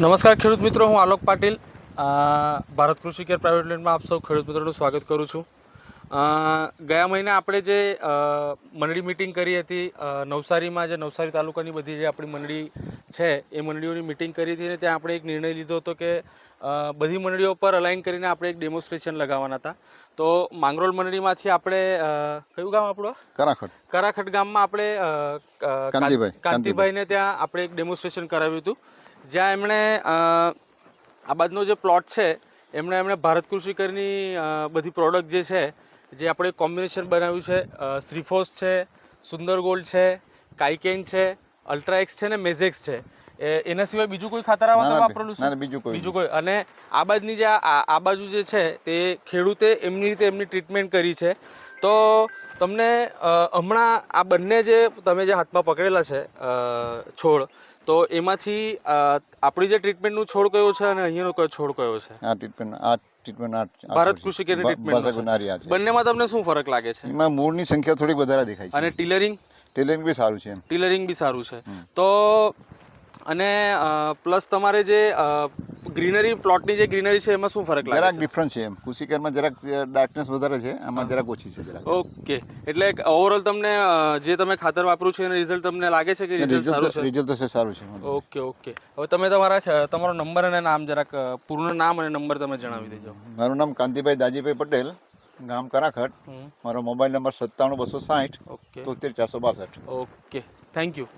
નમસ્કાર ખેડૂત મિત્રો, હું આલોક પાટીલ ભારત કૃષિ કેર પ્રાઇવેટ લિમિટેડમાં આપ સૌ ખેડૂત મિત્રોનું સ્વાગત કરું છું. ગયા મહિને આપણે જે મંડળી મિટિંગ કરી હતી નવસારીમાં જે નવસારી તાલુકાની બધી જે આપણી મંડળી છે એ મંડળીઓની મિટિંગ કરી હતી અને ત્યાં આપણે એક નિર્ણય લીધો હતો કે બધી મંડળીઓ પર અલાઇન કરીને આપણે એક ડેમોન્સ્ટ્રેશન લગાવવાના હતા. તો માંગરોળ મંડળીમાંથી આપણે કયું ગામ આપણું? કરાખટ કરાખટ ગામમાં આપણે કાંતિભાઈને ત્યાં આપણે એક ડેમોન્સ્ટ્રેશન કરાવ્યું હતું. જ્યાં એમણે આ બાજુનો જે પ્લોટ છે એમણે એમણે ભારત કૃષિ કરની બધી પ્રોડક્ટ જે છે, જે આપણે કોમ્બિનેશન બનાવ્યું છે શ્રીફોસ છે, સુંદર ગોલ્ડ છે, કાઇકેન છે અલ્ટ્રાએક્સ છે ને મેઝેક્સ છે. એના સિવાય બીજું કોઈ ખાતર તમે ના, વાપરેલું છે? બીજું કોઈ બીજું કોઈ? અને આ બાજુની જે આ આ બાજુ જે છે તે ખેડૂતે એમની રીતે એમની ટ્રીટમેન્ટ કરી છે. તો તમને હમણાં આ બંને જે તમે જે હાથમાં પકડેલા છે છોડ તો એમાંથી આપણી જે ટ્રીટમેન્ટનું છોડ કયો છે અને અહીંયાનો કયો છોડ કયો છે? આ ટ્રીટમેન્ટ આ ટ્રીટમેન્ટ આ આ ભારત કૃષિ આ છે. બંનેમાં તમને શું ફરક લાગે છે? એમાં મૂળની સંખ્યા થોડીક વધારે દેખાય છે. અને ટીલરિંગ? ટેલરિંગ બી સારું છે ટેલરિંગ બી સારું છે. તો અને પ્લસ તમારે જે ગ્રીનરી પ્લોટની જે ગ્રીનરી છે એમાં શું ફરક લાગે જરાક ડિફરન્સ છે એમ. કુશીકરમાં જરાક ડાર્કનેસ વધારે છે આમાં જરાક ઓછી છે જરાક. ઓકે એટલે ઓવરઓલ તમને જે તમે ખાતર વાપરું છો એનું રિઝલ્ટ તમને લાગે છે કે રિઝલ્ટ સારું છે? રિઝલ્ટ તો છે સારું છે ઓકે ઓકે હવે તમે તમારા તમારો નંબર અને નામ જરાક પૂર્ણ નામ અને નંબર તમે જણાવી દેજો. મારું નામ કાંતિભાઈ દાજીભાઈ પટેલ ગામ કરાખટ. મારો મોબાઈલ નંબર સત્તાણું બસો સાઠ તોતેર ચારસો બાસઠ. Okay thank you